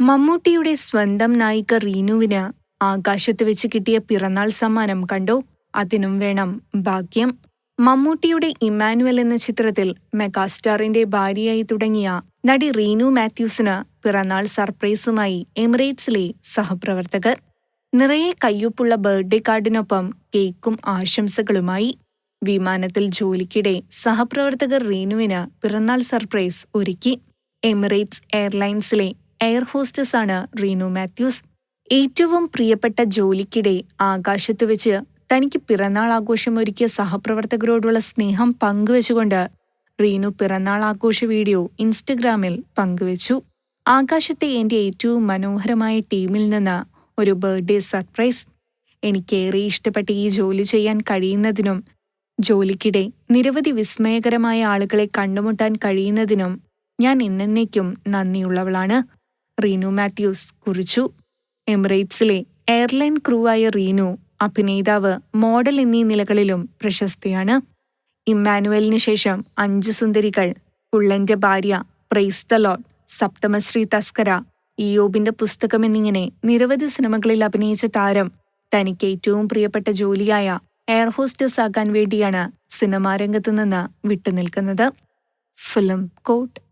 മമ്മൂട്ടിയുടെ സ്വന്തം നായിക റീനുവിന് ആകാശത്ത് വെച്ച് കിട്ടിയ പിറന്നാൾ സമ്മാനം കണ്ടോ? അതിനും വേണം ഭാഗ്യം. മമ്മൂട്ടിയുടെ ഇമ്മാനുവൽ എന്ന ചിത്രത്തിൽ മെഗാസ്റ്റാറിന്റെ ഭാര്യയായി തുടങ്ങിയ നടി റീനു മാത്യൂസിന് പിറന്നാൾ സർപ്രൈസുമായി എമിറേറ്റ്സിലെ സഹപ്രവർത്തകർ. നിറയെ കയ്യൊപ്പുള്ള ബർത്ത്ഡേ കാർഡിനൊപ്പം കേക്കും ആശംസകളുമായി. വിമാനത്തിൽ ജോലിക്കിടെ സഹപ്രവർത്തകർ റീനുവിന് പിറന്നാൾ സർപ്രൈസ് ഒരുക്കി. എമിറേറ്റ്സ് എയർലൈൻസിലെ എയർ ഹോസ്റ്റസാണ് റീനു മാത്യൂസ്. ഏറ്റവും പ്രിയപ്പെട്ട ജോലിക്കിടെ ആകാശത്തു വെച്ച് തനിക്ക് പിറന്നാൾ ആഘോഷം ഒരുക്കിയ സഹപ്രവർത്തകരോടുള്ള സ്നേഹം പങ്കുവച്ചുകൊണ്ട് റീനു പിറന്നാൾ ആഘോഷ വീഡിയോ ഇൻസ്റ്റഗ്രാമിൽ പങ്കുവച്ചു. ആകാശത്തെ എന്റെ ഏറ്റവും മനോഹരമായ ടീമിൽ നിന്ന് ഒരു ബർത്ത്ഡേ സർപ്രൈസ്. എനിക്കേറെ ഇഷ്ടപ്പെട്ട ഈ ജോലി ചെയ്യാൻ കഴിയുന്നതിനും ജോലിക്കിടെ നിരവധി വിസ്മയകരമായ ആളുകളെ കണ്ടുമുട്ടാൻ കഴിയുന്നതിനും ഞാൻ ഇന്നേക്കും നന്ദിയുള്ളവളാണ്. റീനു മാത്യൂസ് കുറിച്ചു. എമിറേറ്റ്സിലെ എയർലൈൻ ക്രൂവായ റീനു അഭിനേതാവ് മോഡൽ എന്നീ നിലകളിലും പ്രശസ്തിയാണ്. ഇമ്മാനുവലിന് ശേഷം അഞ്ചു സുന്ദരികൾ കുള്ളന്റെ ഭാര്യ Praise the Lord Sapthamashree Thaskara ഇയോബിന്റെ പുസ്തകം എന്നിങ്ങനെ നിരവധി സിനിമകളിൽ അഭിനയിച്ച താരം തനിക്ക് ഏറ്റവും പ്രിയപ്പെട്ട ജോലിയായ എയർ ഹോസ്റ്റസ് ആകാൻ വേണ്ടിയാണ് സിനിമാരംഗത്തു നിന്ന് വിട്ടുനിൽക്കുന്നത്. Film coat